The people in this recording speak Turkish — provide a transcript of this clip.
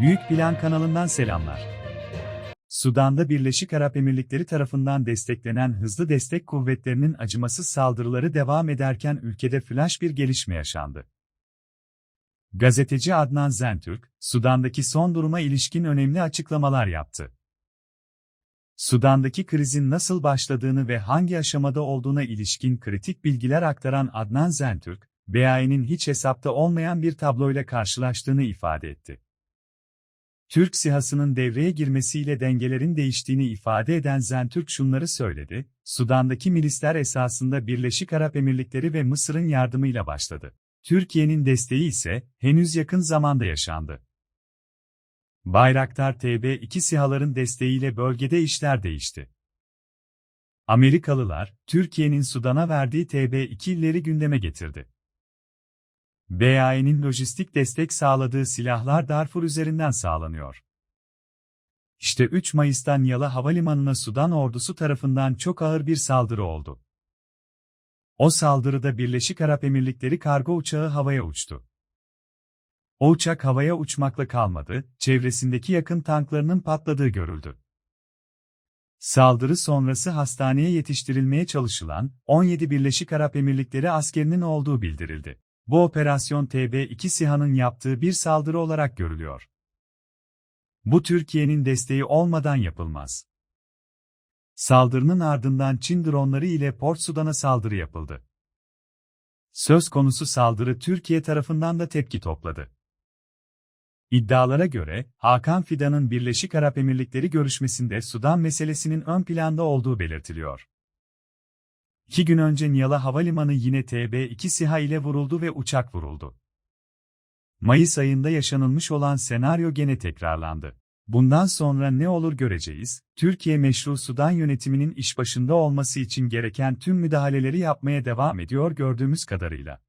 Büyük Plan kanalından selamlar. Sudan'da Birleşik Arap Emirlikleri tarafından desteklenen hızlı destek kuvvetlerinin acımasız saldırıları devam ederken ülkede flash bir gelişme yaşandı. Gazeteci Adnan Zentürk, Sudan'daki son duruma ilişkin önemli açıklamalar yaptı. Sudan'daki krizin nasıl başladığını ve hangi aşamada olduğuna ilişkin kritik bilgiler aktaran Adnan Zentürk, BAE'nin hiç hesapta olmayan bir tabloyla karşılaştığını ifade etti. Türk sihasının devreye girmesiyle dengelerin değiştiğini ifade eden Zentürk şunları söyledi, Sudan'daki milisler esasında Birleşik Arap Emirlikleri ve Mısır'ın yardımıyla başladı. Türkiye'nin desteği ise henüz yakın zamanda yaşandı. Bayraktar TB2 SİHA'ların desteğiyle bölgede işler değişti. Amerikalılar, Türkiye'nin Sudan'a verdiği TB2'leri gündeme getirdi. BAE'nin lojistik destek sağladığı silahlar Darfur üzerinden sağlanıyor. İşte 3 Mayıs'ta Yala Havalimanı'na Sudan ordusu tarafından çok ağır bir saldırı oldu. O saldırıda Birleşik Arap Emirlikleri kargo uçağı havaya uçtu. O uçak havaya uçmakla kalmadı, çevresindeki yakın tanklarının patladığı görüldü. Saldırı sonrası hastaneye yetiştirilmeye çalışılan 17 Birleşik Arap Emirlikleri askerinin olduğu bildirildi. Bu operasyon TB2 SİHA'nın yaptığı bir saldırı olarak görülüyor. Bu Türkiye'nin desteği olmadan yapılmaz. Saldırının ardından Çin dronları ile Port Sudan'a saldırı yapıldı. Söz konusu saldırı Türkiye tarafından da tepki topladı. İddialara göre, Hakan Fidan'ın Birleşik Arap Emirlikleri görüşmesinde Sudan meselesinin ön planda olduğu belirtiliyor. İki gün önce Niyala Havalimanı yine TB2 SİHA ile vuruldu ve uçak vuruldu. Mayıs ayında yaşanılmış olan senaryo gene tekrarlandı. Bundan sonra ne olur göreceğiz, Türkiye meşru Sudan yönetiminin iş başında olması için gereken tüm müdahaleleri yapmaya devam ediyor gördüğümüz kadarıyla.